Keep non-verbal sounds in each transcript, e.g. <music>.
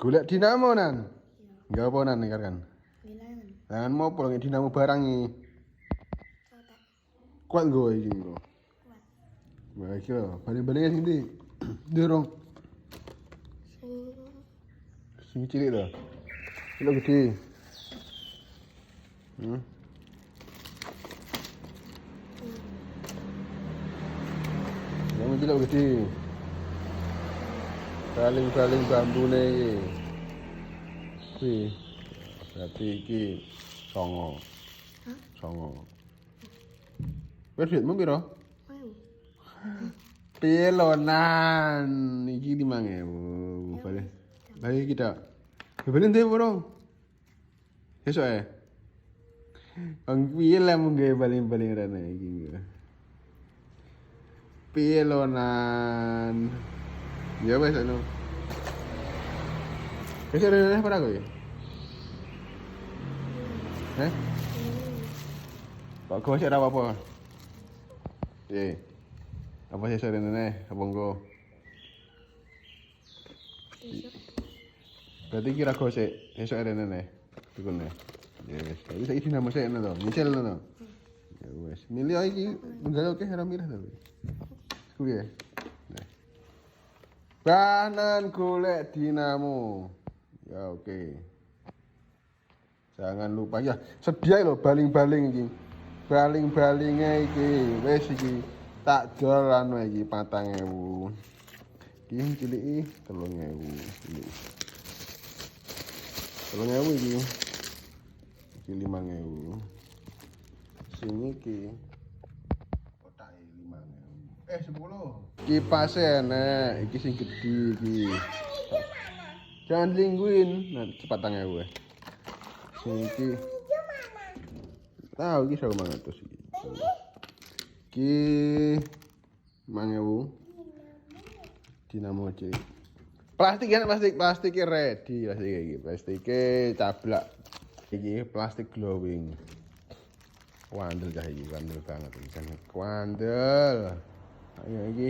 Golek dinamo nan. Iya. Enggak apa nan kan. Bilangan. Jangan mau pulang dinamo barang. Kota. Kuat gue iki bro. Kuat. Wah iki lho, balik-baliknya <clears throat> sing ndi? Dorong. Sing cilik. Iki lho gede. Hmm. Yang cilik gede. Traveling, traveling to Ambune. Qui. Thì ki song ngò. Song ngò. Biết chuyện mới biết đó. Pelonan. Iki di mana ya? Bukan. Baik kita. Bukan dia bodoh. Esok eh. Ang pila mo gaya baling-baling rana. Pelonan. Pelonan. Ya wes anu. Esok rene para kowe? Eh? Pak kau cakap apa? Eh. Apa sih sore nene? Engko? Besok. Berarti kira kau sih esok ada nene. Tukun ya. Yes. Tapi saya ini nama saya nene Nyicil nene. Ya wes. Milih lagi. Tunggal oke ora milih tapi. Ya. Nah. Banan golek dinamo. Ya oke. Jangan lupa ya sedia loh baling-baling iki. Baling-balingnya iki wes iki tak jual anu iki 4000. Iki 3000. Cilik. 3000 iki. Iki 5000. Sing iki kotake 5000. Eh 10. Kipase enek, iki sing gedhi iki. Jangan lingguin, nah cepat tangan gue. Sing iki. Tahu iki 1500 iki. Iki 5000. Dinamo cilik. Plastik ya plastik plastik ready plastik iki plastik cablak iki plastik glowing wandel cah iki wandel banget wandel Ayo iki.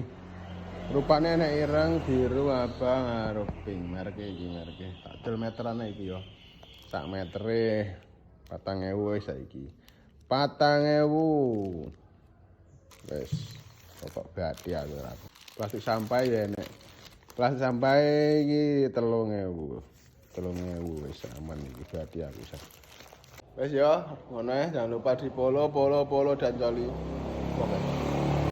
Rupane enek ireng biru abang arep pink merke iki merke. Tak del meterane iki yo. Sak metere 4000 wis saiki. 4000. Wes. Kok badhe aku ora. Plastik sampai ya enek. Plastik sampai iki 3000. 3000 wis aman iki badhe aku sak. Wes yo, ngono ya, jangan lupa di polo, polo, polo dan coli. Pokoknya.